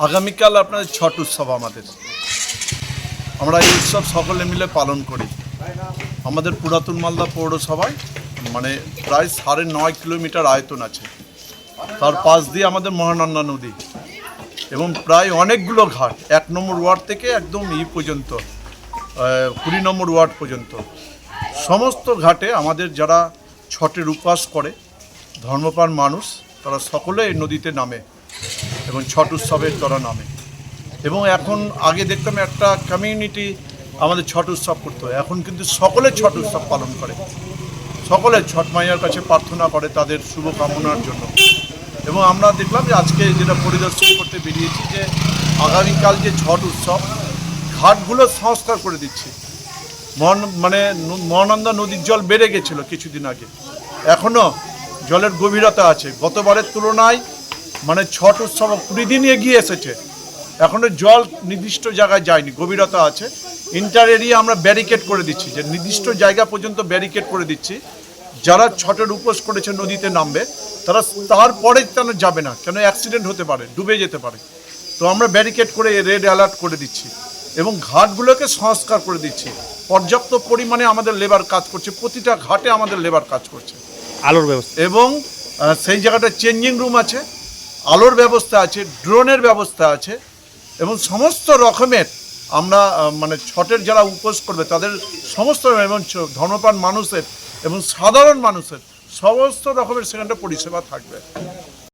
আগামীকাল আপনাদের ছট উৎসব আমাদের। আমরা এই উৎসব সকলে মিলে পালন করি। আমাদের পুরাতন মালদা পৌরসভায় মানে প্রায় সাড়ে নয় কিলোমিটার আয়তন আছে। তার পাশ দিয়ে আমাদের মহানন্দা নদী এবং প্রায় অনেকগুলো ঘাট। এক নম্বর ওয়ার্ড থেকে একদম ই পর্যন্ত কুড়ি নম্বর ওয়ার্ড পর্যন্ত। সমস্ত ঘাটে আমাদের যারা ছটের উপবাস করে, ধর্মপ্রাণ মানুষ, তারা সকলে এই নদীতে নামে। এবং ছট উৎসবের তারা নামে। এবং এখন আগে দেখতাম একটা কমিউনিটি আমাদের ছট উৎসব করতো। এখন কিন্তু সকলে ছট উৎসব পালন করে। সকলে ছট মাইয়ার কাছে প্রার্থনা করে তাদের শুভ কামনার জন্য। এবং আমরা দেখলাম যে আজকে যেটা পরিদর্শন করতে বেরিয়েছি যে আগামীকাল যে ছট উৎসব, ঘাটগুলো সংস্কার করে দিচ্ছে। মানে ন- মহানন্দা নদীর জল বেড়ে গেছিল কিছুদিন আগে। এখনও জলের গভীরতা আছে। গতবারের তুলনায় মানে ছট উৎসব কুড়ি দিন এগিয়ে এসেছে। এখনও জল নির্দিষ্ট জায়গায় যায়নি গভীরতা আছে। ইন্টার এরিয়া আমরা ব্যারিকেড করে দিচ্ছি যে নির্দিষ্ট জায়গা পর্যন্ত ব্যারিকেড করে দিচ্ছি। যারা ছটের উপোস করেছে নদীতে নামবে তারা তারপরে কেন যাবে না? কেন অ্যাক্সিডেন্ট হতে পারে ডুবে যেতে পারে? তো আমরা ব্যারিকেড করে রেড অ্যালার্ট করে দিচ্ছি এবং ঘাটগুলোকে সংস্কার করে দিচ্ছি। পর্যাপ্ত পরিমাণে আমাদের লেবার কাজ করছে প্রতিটা ঘাটে আমাদের লেবার কাজ করছে। আলোর ব্যবস্থা। এবং সেই জায়গাটা চেঞ্জিং রুম আছে। আলোর ব্যবস্থা আছে, ড্রোনের ব্যবস্থা আছে এবং সমস্ত রকমের আমরা মানে ছটের যারা উপোস করবে তাদের সমস্ত এবং ধনপান মানুষের এবং সাধারণ মানুষের সমস্ত রকমের সেখানটা পরিষেবা থাকবে।